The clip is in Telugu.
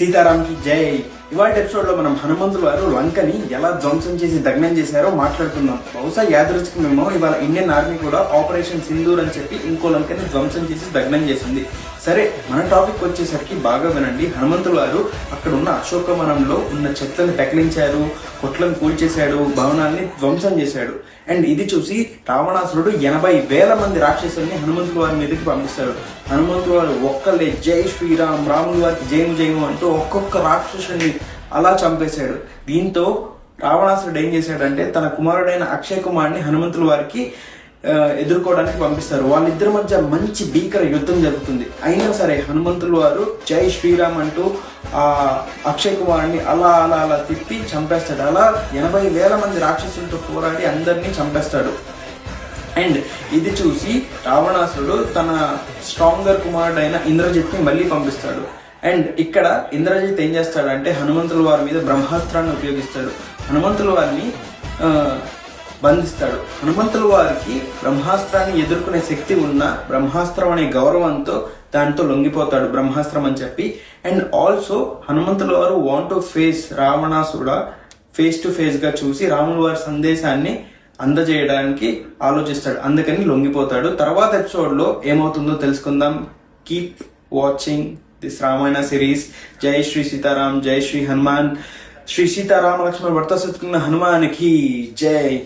సీతారాంకి జై ఇవాళ ఎపిసోడ్లో మనం హనుమంతుల వారు లంకని ఎలా ధ్వంసం చేసి దగ్నం చేశారో మాట్లాడుకుందాం. బహుశా యాదృచ్ఛికమేమో ఇవాళ ఇండియన్ ఆర్మీ కూడా ఆపరేషన్ సింధూర్ అని చెప్పి ఇంకో లంకని ధ్వంసం చేసి దగ్నం చేసింది. సరే మన టాపిక్ వచ్చేసరికి బాగా వినండి. హనుమంతుల వారు అక్కడ ఉన్న అశోకవనంలో ఉన్న చెట్లను పెకిలించారు కొట్లను కూల్చేశాడు భవనాల్ని ధ్వంసం చేశాడు. అండ్ ఇది చూసి రావణాసురుడు ఎనభై వేల మంది రాక్షసుల్ని హనుమంతుల వారి మీదకి పంపిస్తాడు. హనుమంతుల వారు ఒక్కలే జై శ్రీరామ్ రాముల వారికి జయము జయము అంటూ ఒక్కొక్క రాక్షసుని అలా చంపేశాడు. దీంతో రావణాసురుడు ఏం చేశాడంటే తన కుమారుడైన అక్షయ్ కుమార్ని హనుమంతుల వారికి ఎదుర్కోవడానికి పంపిస్తారు. వాళ్ళిద్దరి మధ్య మంచి భీకర యుద్ధం జరుగుతుంది. అయినా సరే హనుమంతుల వారు జై శ్రీరామ్ అంటూ ఆ అక్షయ్ కుమార్ని అలా అలా అలా తిప్పి చంపేస్తాడు. అలా ఎనభై వేల మంది రాక్షసులతో పోరాడి అందరినీ చంపేస్తాడు. అండ్ ఇది చూసి రావణాసురుడు తన స్ట్రాంగర్ కుమారుడైన ఇంద్రజిత్ని మళ్ళీ పంపిస్తాడు. అండ్ ఇక్కడ ఇంద్రజిత్ ఏం చేస్తాడంటే హనుమంతుల వారి మీద బ్రహ్మాస్త్రాన్ని ఉపయోగిస్తాడు. హనుమంతుల వారిని బంధిస్తాడు. హనుమంతుల వారికి బ్రహ్మాస్త్రాన్ని ఎదుర్కొనే శక్తి ఉన్న బ్రహ్మాస్త్రం అనే గౌరవంతో దాంతో లొంగిపోతాడు బ్రహ్మాస్త్రం అని చెప్పి. అండ్ ఆల్సో హనుమంతుల వారు వాంట్ టు ఫేస్ రావణాసుడ ఫేస్ టు ఫేస్గా చూసి రాముల వారి సందేశాన్ని అందజేయడానికి ఆలోచిస్తాడు. అందుకని లొంగిపోతాడు. తర్వాత ఎపిసోడ్లో ఏమవుతుందో తెలుసుకుందాం. Keep watching. This Ramayan series जय श्री सीताराम जय श्री हनुमान श्री सीताराम लक्ष्मण वर्ता हनुमान की जय